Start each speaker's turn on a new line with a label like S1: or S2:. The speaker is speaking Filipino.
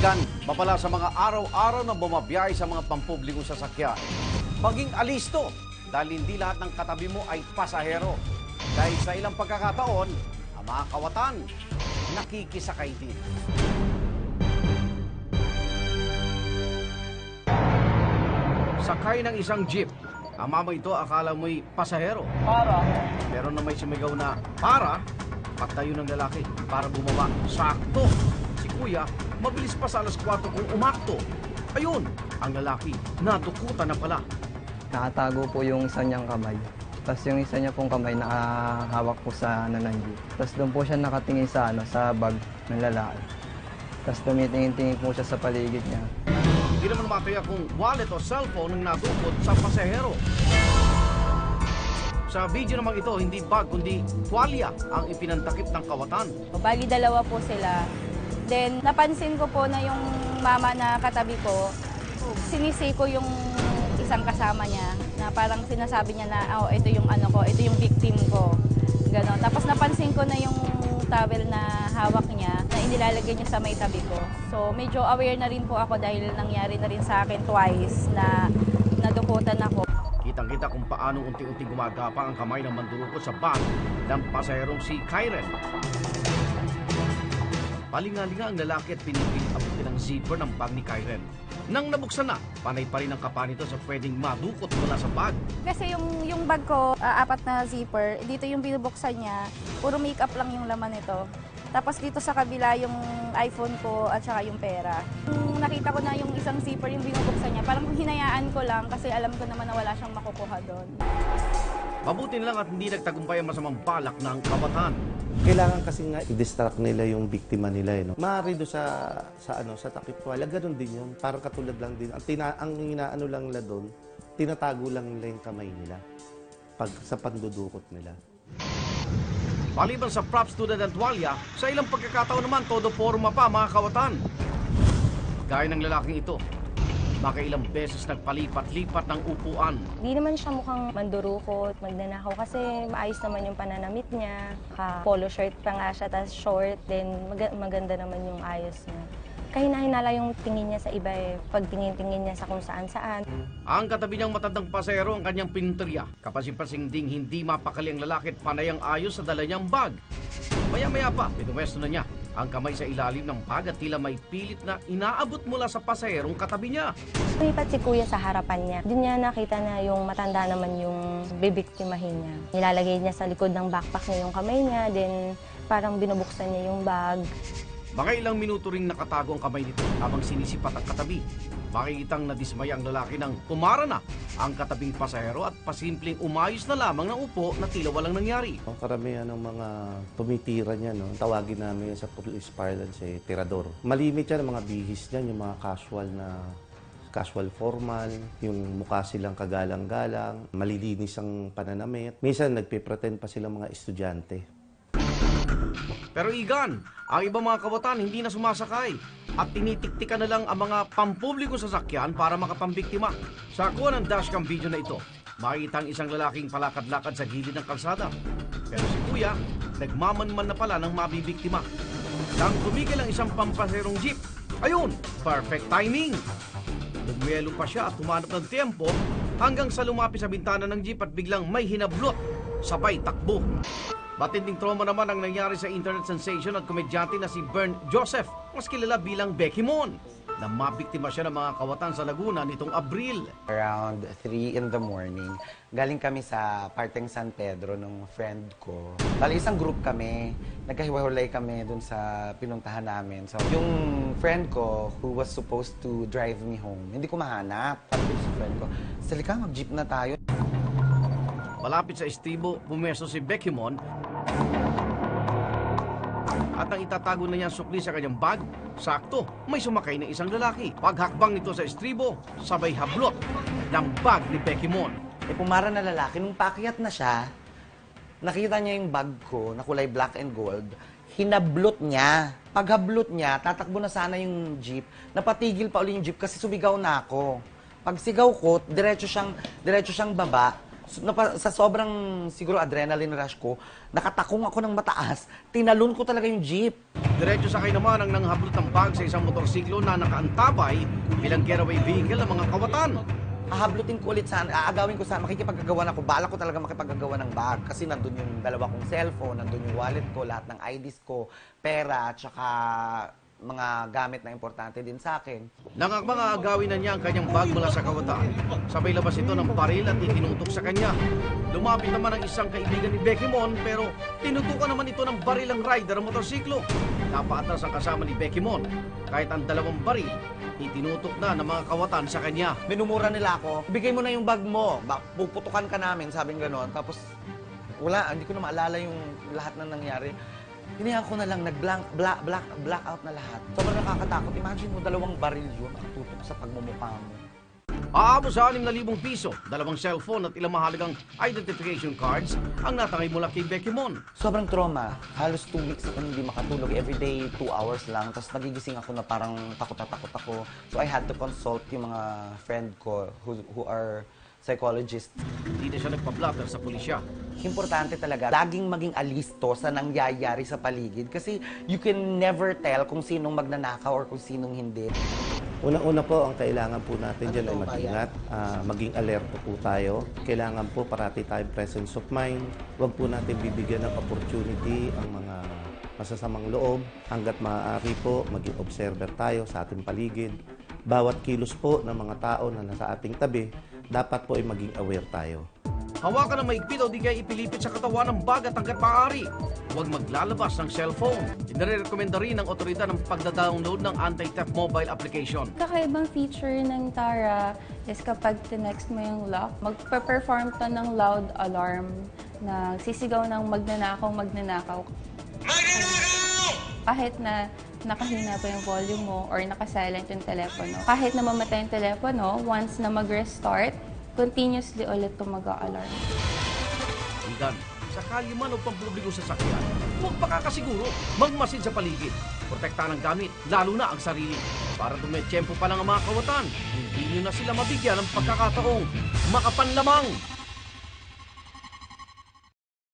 S1: Igan, mapala sa mga araw-araw na bumabiyahe sa mga pampublikong sasakyan. Maging alisto dahil hindi lahat ng katabi mo ay pasahero. Dahil sa ilang pagkakataon, ang mga kawatan nakikisakay din. Sakay ng isang jeep. Ang mama ito akala mo'y pasahero.
S2: Para.
S1: Pero na may sumigaw na para, pagtayo ng lalaki para bumaba. Sakto! Si kuya, mabilis pa sa alas 4 kung umakto. Ayun, ang lalaki, natukutan na pala.
S3: Nakatago po yung isa niyang kamay. Tapos yung isa niya pong kamay nakahawak po sa nananji. Tapos doon po siya nakatingin sa ano sa bag ng lalaki. Tapos tumitingin-tingin po siya sa paligid niya.
S1: Hindi naman mataya kung wallet o cellphone ang nadukot sa pasahero. Sa video naman ito, hindi bag kundi tuwalya ang ipinantakip ng kawatan.
S4: Bali dalawa po sila. Then napansin ko po na yung mama na katabi ko, sinisi ko yung isang kasama niya na parang sinasabi niya na oh, ito yung ano ko, ito yung victim ko. Ganon. Tapos napansin ko na yung towel na hawak niya na inilalagay niya sa may tabi ko. So medyo aware na rin po ako dahil nangyari na rin sa akin twice na nadukutan ako.
S1: Kitang-kita kung paano unti-unti gumagapang ang kamay ng mandurukot sa bag ng pasaherong si Kyren. Palingalinga ang lalaki at pinipilit abutin ang zipper ng bag ni Kyren. Nang nabuksan na, panay pa rin ang kapa nito sa pwedeng madukot mula sa bag.
S4: Kasi yung, yung bag ko, ah, apat na zipper, dito yung binubuksan niya, puro makeup lang yung laman nito. Tapos dito sa kabila yung iPhone ko at saka yung pera. Nung nakita ko na yung isang zipper yung binubuksan niya, parang hinayaan ko lang kasi alam ko naman na wala siyang makukuha doon.
S1: Mabuti na lang at hindi nagtagumpay ang masamang balak ng kawatan.
S5: Kailangan kasi nga i-distract nila yung biktima nila eh. No? Maaari do sa sa ano sa takip wala ganun din yun. Parang katulad lang din. Ang tina ang inaano lang nila doon, tinatago lang nila yung kamay nila pag sa pandudukot nila.
S1: Maliban sa props tulad ng tuwalya, sa ilang pagkakataon naman todo forma pa mga kawatan. Gaya ng lalaking ito, makailang beses nagpalipat-lipat ng upuan
S6: Di naman siya mukhang mandurukot, magnanakaw kasi maayos naman yung pananamit niya. Ka polo shirt pa nga siya, tapos short, then mag- maganda naman yung ayos niya. Kahina-hinala yung tingin niya sa iba eh, pagtingin-tingin niya sa kung saan-saan.
S1: Ang katabi niyang matandang pasahero ang kanyang pinunteriya. Kapasing-pasing ding hindi mapakali ang lalaki at panay ang ayos sa dala niyang bag. Maya-maya pa, pinumwesto na niya ang kamay sa ilalim ng bag at tila may pilit na inaabot mula sa pasaherong katabi niya.
S6: Lumipat si kuya sa harapan niya. Doon niya nakita na yung matanda naman yung bibiktimahin niya. Nilalagay niya sa likod ng backpack niya yung kamay niya, then parang binubuksan niya yung bag.
S1: Mga ilang minuto ring nakatago ang kamay nito habang sinisipat ang katabi. Makikitang nadismaya ang lalaki nang pumara na ang katabing pasahero at pasimpleng umayos na lamang ng upo na tila walang nangyari.
S5: Ang karamihan ng mga tumitira niya, no, tawagin namin sa police parlance eh, tirador. Malimit yan ang mga bihis niyan, yung mga casual na casual formal, yung mukha silang kagalang-galang, malilinis ang pananamit. Minsan nagpe-pretend pa silang mga estudyante.
S1: Pero igan, ang ibang mga kawatan hindi na sumasakay at tinitiktikan na lang ang mga pampublikong sasakyan para makapambiktima. Sa kuha ng dashcam video na ito, makikita ang isang lalaking palakad-lakad sa gilid ng kalsada. Pero si kuya, nagmamanman na pala ng mabibiktima. Nang tumigil ang isang pampaserong jeep, ayun, perfect timing. Bumwelo pa siya at humanap ng tempo hanggang sa lumapit sa bintana ng jeep at biglang may hinablot. Sabay takbo. Matinding trauma naman ang nangyari sa internet sensation at komedyante na si Bern Joseph, mas kilala bilang Becky Mon, na mabiktima siya ng mga kawatan sa Laguna nitong Abril.
S7: Around 3 in the morning, galing kami sa parteng San Pedro ng friend ko. Bali, isang group kami. Nagkahiwalay kami dun sa pinuntahan namin. So, yung friend ko who was supposed to drive me home, hindi ko mahanap. Sabi ko sa friend ko, Salika, mag-jeep na tayo.
S1: Malapit sa estribo, pumesto si Becky Mon at ang itatago na niya sukli sa kanyang bag, sakto, may sumakay na isang lalaki. Paghakbang nito sa estribo, sabay hablot ng bag ni Becky Mon.
S7: Eh, pumara na lalaki. Nung pakyat na siya, nakita niya yung bag ko na kulay black and gold. Hinablot niya. Paghablot niya, tatakbo na sana yung jeep. Napatigil pa uli yung jeep kasi sumigaw na ako. Pag sigaw ko, diretso siyang, diretso siyang baba. Napa- sa sobrang siguro adrenaline rush ko, nakatakong ako ng mataas, tinalon ko talaga yung jeep.
S1: Diretso sakay naman ang nanghablot ng bag sa isang motorsiklo na nakaantabay bilang getaway vehicle ng mga kawatan.
S7: Hahablutin ko ulit saan, aagawin ko saan, makikipagkagawa ako. Bala ko talaga makipagkagawa ng bag kasi nandun yung dalawa kong cellphone, nandun yung wallet ko, lahat ng IDs ko, pera, at saka mga gamit na importante din sa akin.
S1: Nang ang mga agawin na niya ang kanyang bag mula sa kawatan, sabay labas ito ng baril at itinutok sa kanya. Lumapit naman ang isang kaibigan ni Becky Mon pero tinutukan naman ito ng baril ang rider ng motorsiklo. Napaatras ang kasama ni Becky Mon. Kahit ang dalawang baril, itinutok na ng mga kawatan sa kanya.
S7: Minumura nila ako, bigay mo na yung bag mo, puputukan ka namin, sabi gano'n. Tapos, wala, hindi ko na maalala yung lahat na nangyari. Hinayaan ko na lang, nag-blank, black, black, black out na lahat. Sobrang nakakatakot. Imagine mo, dalawang baril yun, nakatutok sa pagmumukha mo.
S1: Aabot sa 6,000 piso, dalawang cellphone at ilang mahalagang identification cards ang natangay mula kay Becky Mon.
S7: Sobrang trauma. Halos two weeks ako hindi makatulog. Every day, two hours lang. Tapos nagigising ako na parang takot na takot ako. So I had to consult yung mga friend ko who, who are psychologists.
S1: Hindi na siya nagpa-blatter sa pulisya.
S7: Importante talaga, laging maging alisto sa nangyayari sa paligid. Kasi you can never tell kung sinong magnanakaw or kung sinong hindi.
S5: Unang-una po, ang kailangan po natin
S7: Ano
S5: dyan ay mag-ingat, ah, maging alerto po tayo. Kailangan po parati tayong presence of mind. Huwag po natin bibigyan ng opportunity ang mga masasamang loob. Hanggat maaari po, maging observer tayo sa ating paligid. Bawat kilos po ng mga tao na nasa ating tabi, dapat po ay maging aware tayo.
S1: Hawakan ng maigpit o di kaya ipilipit sa katawan ng bag at hanggat maaari. Huwag maglalabas ng cellphone. Inirekomenda rin ng otoridad ng pagda-download ng anti-theft mobile application.
S4: Kakaibang feature ng Tara is kapag tinext mo yung lock, magpe-perform to ng loud alarm na sisigaw ng magnanakaw, magnanakaw. Kahit na nakahina pa yung volume mo or nakasilent yung telepono. Kahit na mamatay yung telepono, once na mag-restart, continuously ulit ito mag-alarm.
S1: Igan, sakali man o pampublikong sasakyan, huwag pakakasiguro. Magmasid sa paligid. Protektahan ang gamit, lalo na ang sarili. Para tumetsyempo pa lang ang mga kawatan, hindi nyo na sila mabigyan ng pagkakataong makapanlamang.